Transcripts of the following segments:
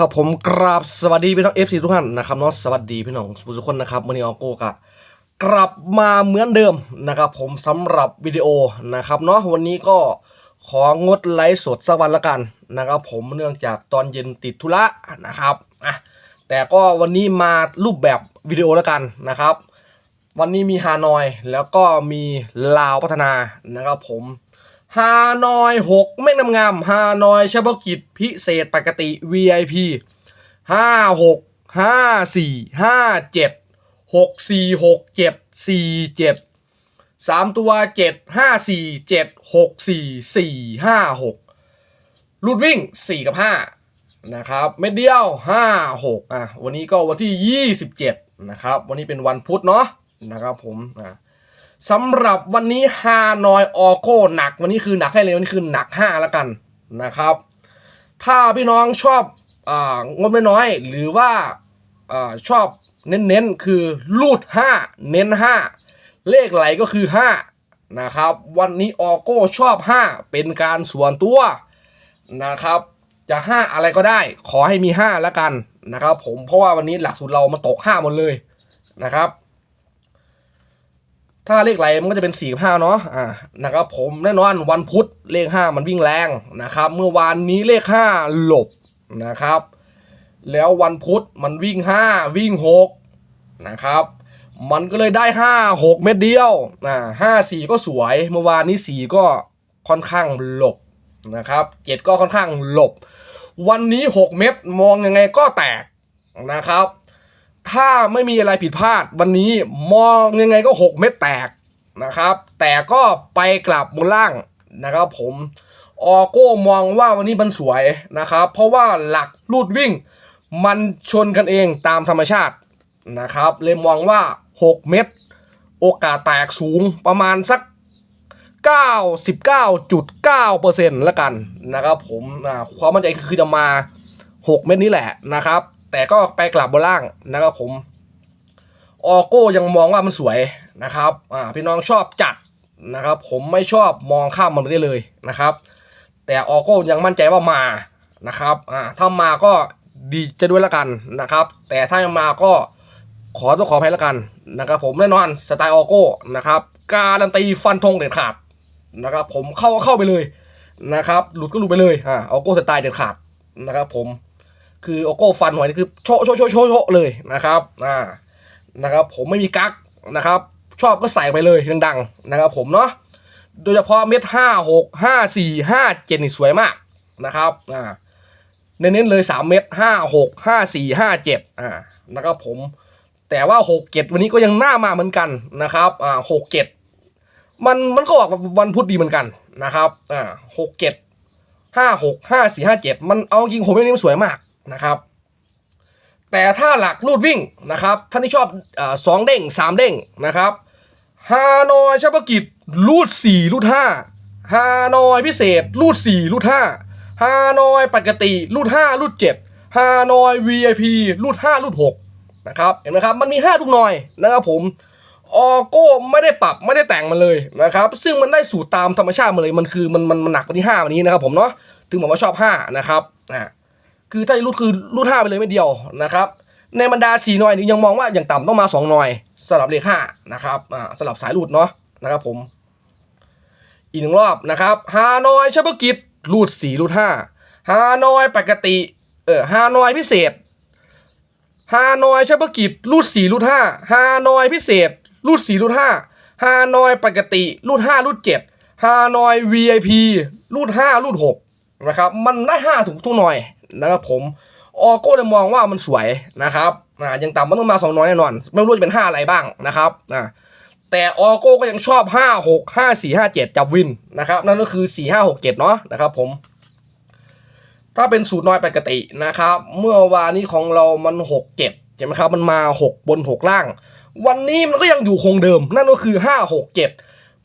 ครับผมกราบสวัสดีพี่น้องเอฟซีทุกท่านนะครับเนาะสวัสดีพี่น้องทุกคนนะครับวันนี้ออโก้กะกลับมาเหมือนเดิมนะครับผมสำหรับวิดีโอนะครับเนาะวันนี้ก็ของดไลฟ์สดสักวันละกันนะครับผมเนื่องจากตอนเย็นติดธุระนะครับอะแต่ก็วันนี้มารูปแบบวิดีโอล้วกันนะครับ วันนี้มีฮานอยแล้วก็มีลาวพัฒนานะครับผม ฮานอยหกไม่นำงามฮานอยเฉพาะกิจพิเศษปกติ VIP ห้าหกห้าสี่ห้าเจ็ดหกสี่หกเจ็ดสี่เจ็ดสามตัวเจ็ดห้าสี่เจ็ดหกสี่สี่ห้าหกรูดวิ่งสี่กับห้านะครับ เม็ดเดียวห้าหกอะ วันนี้ก็วันที่ยี่สิบเจ็ดนะครับ วันนี้เป็นวันพุธเนาะนะครับผม อะ สำหรับวันนี้ฮานอยออโก้หนัก วันนี้คือหนักให้เลยวันนี้คือหนักห้าแล้วกันนะครับ ถ้าพี่น้องชอบองบน้อยหรือว่าอชอบเน้นๆคือรูดห้าเน้นห้าเลขไหลก็คือห้านะครับ วันนี้ออโก้ชอบห้าเป็นการส่วนตัวนะครับ จะห้าอะไรก็ได้ ขอให้มีห้าแล้วกันนะครับ ผมเพราะว่าวันนี้หลักสูตรเรามันตกห้าหมดเลยนะครับ ถ้าเลขไหลมันก็จะเป็น4กับ5เนาะอ่านะครับผมแน่นอนวันพุธเลข 5 มันวิ่งแรงนะครับเมื่อวานนี้เลข 5 หลบนะครับ แล้ววันพุธมันวิ่ง 5 วิ่ง 6 นะครับ มันก็เลยได้ 5 6 เม็ดเดียวอ่า5 4ก็สวย เมื่อวานนี้ 4 ก็ค่อนข้างหลบนะครับ7ก็ค่อนข้างหลบ วันนี้ 6 เม็ดมองยังไงก็แตกนะครับ ถ้าไม่มีอะไรผิดพลาดวันนี้มองยังไงก็ 6 เม็ดแตกนะครับ แต่ก็ไปกลับบนล่างนะครับผมออโก้มองว่าวันนี้มันสวยนะครับ เพราะว่าหลักลูดวิ่ง มันชนกันเองตามธรรมชาตินะครับ เลยมองว่า 6 เม็ดโอกาสแตกสูงประมาณสัก 99.9%แล้วกันนะครับผมความมั่นใจคือจะมา 6 เม็ดนี้แหละนะครับ แต่ก็ไปกลับบนล่างนะครับผมออโก้ยังมองว่ามันสวยนะครับอ่าพี่น้องชอบจัดนะครับ ผมไม่ชอบมองข้ามมันไปได้เลยนะครับ แต่ออโก้ยังมั่นใจว่ามานะครับอ่าถ้ามาก็ดีจะด้วยละกันนะครับ แต่ถ้ายังมาก็ขอต้องขออภัยละกันนะครับ ผมแน่นอนสไตล์ออโก้นะครับ การันตีฟันธงเด็ดขาดนะครับ ผมเข้าเข้าไปเลยนะครับ หลุดก็หลุดไปเลยอ่าออโก้สไตล์เด็ดขาดนะครับ ผม คือโอโก้ฟันหวยนี่คือโชะโชะโชะโชะโชเลยนะครับอ่านะครับ ผมไม่มีกั๊กนะครับ ชอบก็ใส่ไปเลยดังๆนะครับ ผมเนาะโดยเฉพาะเม็ดห้าหกห้าสี่ห้าเจ็ดนี่สวยมากนะครับอ่าเน้นๆเลยสามเม็ดห้าหกห้าสี่ห้าเจ็ดอ่านะครับผมแต่ว่าหกเจ็ดวันนี้ก็ยังน่ามาเหมือนกันนะครับอ่าหกเจ็ดมันมันก็ออกวันพุธดีเหมือนกันนะครับอ่าหกเจ็ดห้าหกห้าสี่ห้าเจ็ดมันเอาจริงผมเรื่องนี้มันสวยมาก นะครับ แต่ถ้าหลักรูดวิ่งนะครับท่านที่ชอบอสองเด้งสามเด้งนะครับฮานอยเฉพาะกิจรูดสี่รูดห้าฮานอยพิเศษรูดสี่รูดห้าฮานอยปกติรูดห้ารูดเจ็ดฮานอย VIP รูดห้ารูดหกนะครับเห็นไหมครับมันมีห้าทุกหน่อยนะครับผมออโก้ไม่ได้ปรับไม่ได้แต่งมันเลยนะครับ ซึ่งมันได้สูตรตามธรรมชาติมาเลยมันคือมันมันหนักกว่าที่ห้าวันนี้นะครับผมเนาะถึงบอกว่าชอบห้านะครับอ่า คือถ้ารูดคือรูดห้าไปเลยไม่เดียวนะครับ ในบรรดาสี่หน่อยนี้ยังมองว่าอย่างต่ำต้องมาสองหน่อยสำหรับเลขห้านะครับอ่าสำหรับสายรูดเนาะนะครับผม อีกหนึ่งรอบนะครับฮานอยเฉพาะกิจรูดสี่รูดห้าฮานอยปกติเออฮานอยพิเศษฮานอยเฉพาะกิจรูดสี่รูดห้าฮานอยพิเศษรูดสี่รูดห้าฮานอยปกติรูดห้ารูดเจ็ดฮานอย VIP รูดห้ารูดหกนะครับ มันได้ห้าถูกทุกหน่อย นะครับผมออโก้เลยมองว่ามันสวยนะครับอ่ายังต่ำมันต้องมาสองน้อยแน่นอน ไม่รู้จะเป็นห้าอะไรบ้างนะครับอ่าแต่ออโก้ก็ยังชอบห้าหกห้าสี่ห้าเจ็ดจับวินนะครับ นั่นก็คือสี่ห้าหกเจ็ดเนาะนะครับผม ถ้าเป็นสูตรน้อยปกตินะครับ เมื่อวานนี้ของเรามันหกเจ็ดใช่ไหมครับ มันมาหกบนหกล่าง วันนี้มันก็ยังอยู่คงเดิม นั่นก็คือห้าหกเจ็ด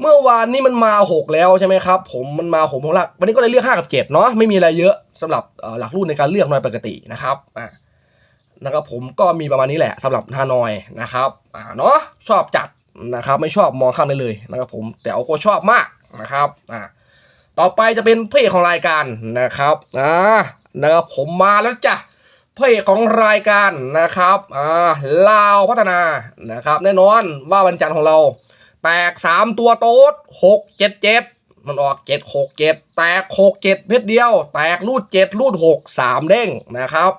เมื่อวานนี้มันมาหกแล้วใช่ไหมครับ ผมมันมาหกของหลักวันนี้ก็เลยเลือกห้ากับเจ็ดเนาะไม่มีอะไรเยอะสำหรับหลักรุ่นในการเลือกน้อยปกตินะครับอ่านะครับผมก็มีประมาณนี้แหละสำหรับฮานอยนะครับอ่าเนาะชอบจัดนะครับ ไม่ชอบมองข้ามได้เลยนะครับผมแต่เอาก็ชอบมากนะครับอ่าต่อไปจะเป็นเพลของรายการนะครับอ่านะครับผมมาแล้วจ้ะเอกของรายการนะครับอ่าลาวพัฒนานะครับ แน่นอนว่าวันจันทร์ของเรา แตกสามตัวโต๊ดหกเจ็ดเจ็ดมันออกเจ็ดหกเจ็ดแตกหกเจ็ดเม็ดเดียว แตกรูดเจ็ดรูดหกสามเด้งนะครับ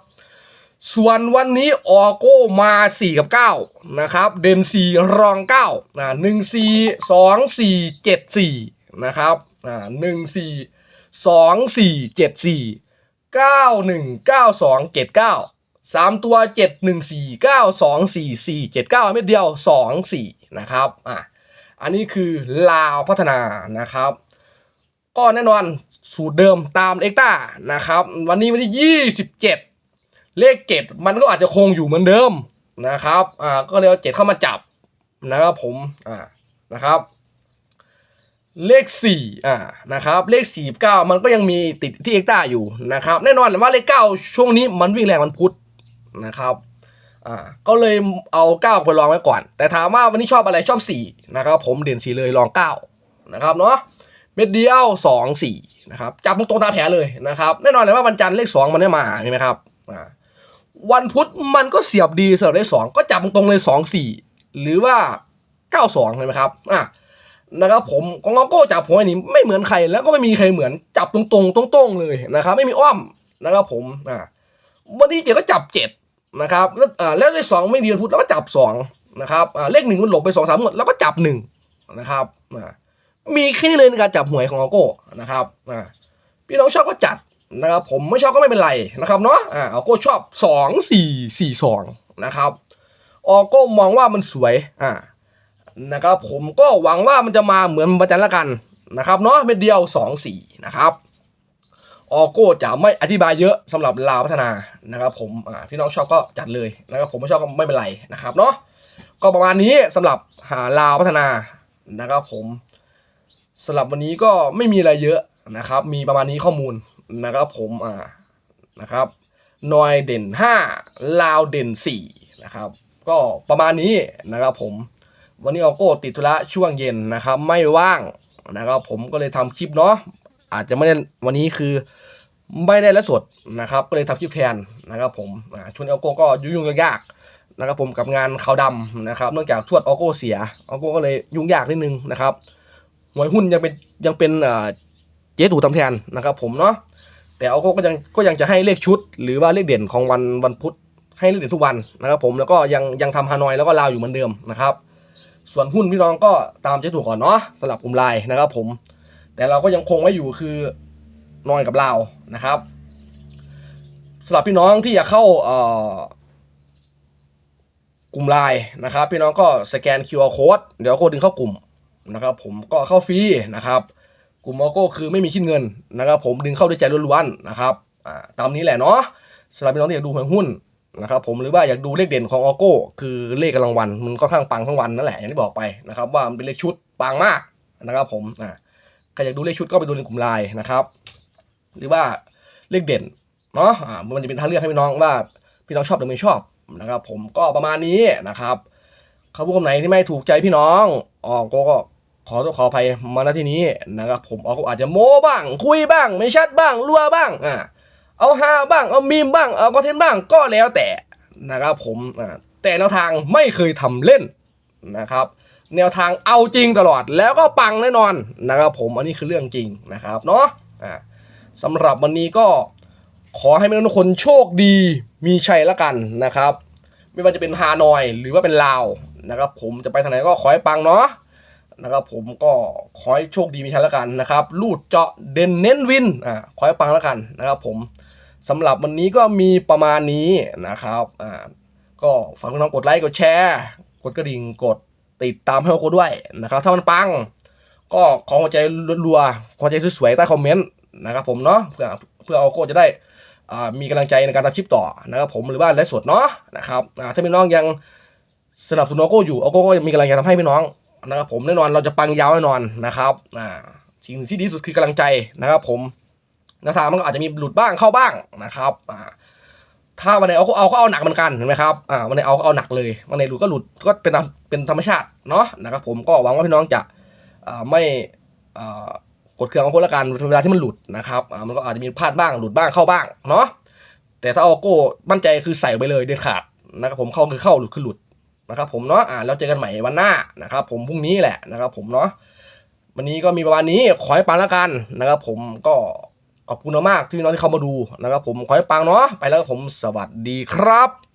ส่วนวันนี้ออโก้มา4กับ9นะครับ เด่น4รอง9นะ1 4 2 4 7 4นะครับอ่า1 4 2 4 7 4 9 1 9 2 7 9 3ตัว7 1 4 9 2 4 4 7 9เม็ดเดียว2 4นะครับอะ อันนี้คือลาวพัฒนานะครับ ก็แน่นอนสูตรเดิมตามเอ็กต้านะครับ วันนี้วันที่ 27 เลขเจ็ดมันก็อาจจะคงอยู่เหมือนเดิมนะครับอ่าก็เลยเอาเจ็ดเข้ามาจับนะครับผมอ่านะครับ เลขสี่อ่านะครับเลขสี่เก้ามันก็ยังมีติดที่เอ็กต้าอยู่นะครับ แน่นอนว่าเลขเก้าช่วงนี้มันวิ่งแรงมันพุทธนะครับ อ่าก็เลยเอาเก้าไปลองไว้ก่อน แต่ถามว่าวันนี้ชอบอะไรชอบสี่นะครับผมเด่นสี่เลยลองเก้านะครับเนาะเม็ดเดียวสองสี่นะครับจับตรงตามแผลเลยนะครับแน่นอนเลยว่าวันจันทร์เลขสองมันได้มาใช่ไหมครับอ่าวันพุธมันก็เสียบดีสำหรับเลขสองก็จับตรงเลยสองสี่หรือว่าเก้าสองเลยไหมครับอะนะครับผมของเราโก้จับผมอันนี้ไม่เหมือนใครแล้วก็ไม่มีใครเหมือนจับตรงๆตรงๆเลยนะครับ ไม่มีอ้อมนะครับผมอ่าวันนี้เจ๊ก็จับเจ็ด นะครับแล้วเลขสองไม่ดีวันพุธแล้วก็จับสองนะครับเลขหนึ่งมันหลบไปสองสามหมดแล้วก็จับหนึ่งนะครับมีแค่นี้เลยในการจับหวยของเราโก้นะครับพี่น้องชอบก็จัดนะครับผมไม่ชอบก็ไม่เป็นไรนะครับเนาะอ่าออโก้ชอบสองสี่สี่สองนะครับออโก้มองว่ามันสวยอ่านะครับผมก็หวังว่ามันจะมาเหมือนวันจันทร์ละกันนะครับเนาะเม็ดเดียวสองสี่นะครับ ออโก้จะไม่อธิบายเยอะสำหรับลาวพัฒนานะครับผมพี่น้องชอบก็จัดเลยนะครับผมไม่ชอบก็ไม่เป็นไรนะครับเนาะก็ประมาณนี้สำหรับหาลาวพัฒนานะครับผมสำหรับวันนี้ก็ไม่มีอะไรเยอะนะครับ มีประมาณนี้ข้อมูลนะครับผมอ่านะครับนอยเด่น 5 ลาวเด่น 4 นะครับ ก็ประมาณนี้นะครับผมวันนี้ออโก้ติดธุระช่วงเย็นนะครับ ไม่ว่างนะครับผมก็เลยทำคลิปเนาะ อาจจะไม่ได้วันนี้คือไม่ได้และสดนะครับก็เลยทำคลิปแทนนะครับผมช่วนออโก้ก็ยุ่งยากๆนะครับผมกับงานขาวดำนะครับเนื่องจากทวดออโก้เสียออโก้ก็เลยยุ่งยากนิดนึงนะครับหวยหุ้นยังเป็นยังเป็นเจ๊ตู่ทำแทนนะครับผมเนาะแต่เอาก็ยังก็ยังจะให้เลขชุด หรือว่าเลขเด่นของวันวันพุธให้เลขเด่นทุกวันนะครับผมแล้วก็ยังยังทำฮานอยแล้วก็ลาวอยู่เหมือนเดิมนะครับส่วนหุ้นพี่น้องก็ตามเจ๊ถูกก่อนเนาะสำหรับกลุ่มไลน์นะครับผม แต่เราก็ยังคงไว้อยู่คือนอยกับลานะครับสำหรับพี่น้องที่อยากเข้าเอ่อกลุ่มไลน์นะครับ พี่น้องก็สแกน QR code เดี๋ยวโคดึงเข้ากลุ่มนะครับ ผมก็เข้าฟรีนะครับกลุ่มโมโก้คือไม่มีคิดเงินนะครับ ผมดึงเข้าด้วยใจล้วนๆนะครับตามนี้แหละเนาะสำหรับพี่น้องที่อยากดูหวยหุ้นนะครับผมหรือว่าอยากดูเลขเด่นของออโก้คือเลขกำลังวันมันก็ข้างปังทั้งวันนั่นแหละอย่างที่บอกไปนะครับ ว่ามันเป็นเลขชุดปังมากนะครับผมอ่า ใครอยากดูเลขชุดก็ไปดูในกลุ่มไลน์นะครับ หรือว่าเลขเด่นเนาะมันจะเป็นทางเลือกให้พี่น้องว่าพี่น้องชอบหรือไม่ชอบนะครับ ผมก็ประมาณนี้นะครับเขาพูดคำไหนที่ไม่ถูกใจพี่น้องออกก็ขอขออภัยมาณที่นี้นะครับ ผมออกอาจจะโม้บ้าง คุยบ้าง ไม่ชัดบ้างรั่วบ้างอ่าเอาฮาบ้างเอามีมบ้างเอาคอนเทนต์บ้างก็แล้วแต่นะครับผมอ่าแต่แนวทางไม่เคยทำเล่นนะครับ แนวทางเอาจริงตลอด แล้วก็ปังแน่นอนนะครับผมอันนี้คือเรื่องจริงนะครับเนาะอ่าสำหรับวันนี้ก็ขอให้ทุกคนโชคดีมีชัยละกันนะครับ ไม่ว่าจะเป็นฮานอยหรือว่าเป็นลาวนะครับ ผมจะไปทางไหนก็ขอให้ปังเนาะนะครับผมก็ขอให้โชคดีมีชัยล้วกันนะครับลูดเจาะเด่นเน้นวินอ่าขอให้ปังล้วกันนะครับ ผมสำหรับวันนี้ก็มีประมาณนี้นะครับอ่าก็ฝากพี่น้องกดไลค์กดแชร์ กดกระดิ่งกด ติดตามให้โอโคด้วยนะครับ ถ้ามันปัง ก็ขอหัวใจรัวๆหัวใจสวยๆใต้คอมเมนต์นะครับผมเนาะเพื่อเพื่อโอโคจะได้อ่ามีกำลังใจในการทำคลิปต่อนะครับผมหรือว่าไลฟ์สดเนาะนะครับอ่าถ้าพี่น้องยังสนับสนุนโอโก้อยู่โอโก้ก็ยังมีกำลังใจทำให้พี่น้องนะครับผมแน่นอนเราจะปังยาวแน่นอนนะครับอ่าสิ่งที่ดีที่สุดคือกำลังใจนะครับ ผมแนวทางมันก็อาจจะมีหลุดบ้างเข้าบ้างนะครับอ่า ถ้าวันไหนเอาก็เอาก็เอาหนักเหมือนกันเห็นไหมครับอ่าวันไหนเอาก็เอาหนักเลยวันไหนหลุดก็หลุดก็เป็นเป็นธรรมชาติเนาะนะครับผมก็หวังว่าพี่น้องจะไม่กดเครื่องของคนละกันเวลาที่มันหลุดนะครับอ่ามันก็อาจจะมีพลาดบ้างหลุดบ้างเข้าบ้างเนาะแต่ถ้าเอาโก้มั่นใจคือใส่ไปเลยเด็ดขาดนะครับผมเข้าคือเข้าหลุดคือหลุดนะครับผมเนาะอ่าแล้วเจอกันใหม่วันหน้านะครับผมพรุ่งนี้แหละนะครับผมเนาะวันนี้ก็มีประมาณนี้ขอให้ปังละกันนะครับผมก็ ขอบคุณมากที่น้องที่เข้ามาดูนะครับผมขอให้ปังเนาะไปแล้วผมสวัสดีครับ